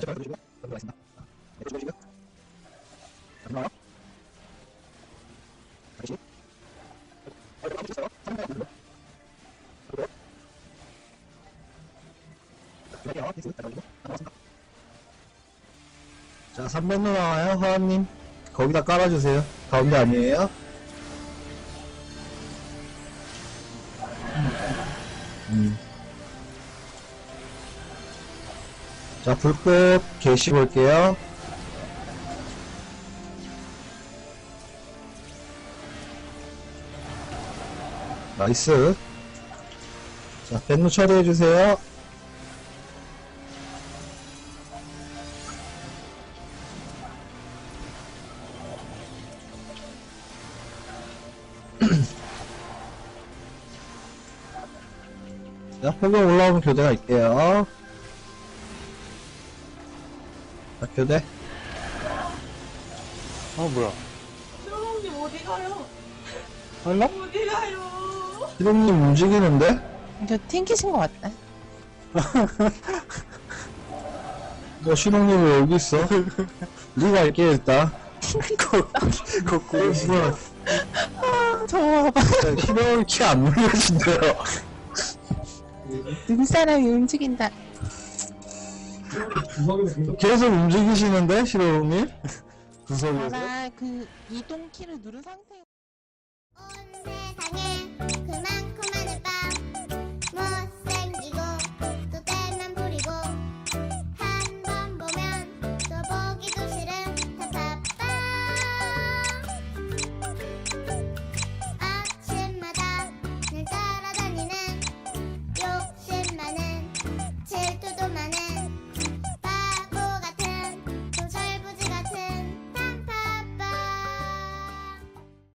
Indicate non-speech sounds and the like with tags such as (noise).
제발. 네. 자, 나와요. 다시. 어, 이거 아무 있어요? 3분 정도. 그리고. 자, 이렇게요. 피스. 자, 그리고. 나왔습니다. 자, 3번으로 나와요, 화원님. 거기다 깔아주세요. 가운데 아니에요? 음. 자, 불꽃 게시 볼게요. 나이스. 자, 밴드 처리해주세요. (clears throat) 자, 표정 올라오면 교대 갈게요. 자, 교대. 어 뭐야 쇼롱님 어디 가요? 할라? 어디 가요? 희동님 움직이는데? 저 튕기신 것 같다. (laughs) 뭐, 신동님 왜 여기 있어? 리 갈게, 일단. 거꾸로 뭐야, 아, 저 봐. 희동이 키안 눌려진대요. 눈사람이 움직인다. 계속 움직이시는데, 신동님? 구석에서? 그 이동 키를 누른 상태. 온 세상에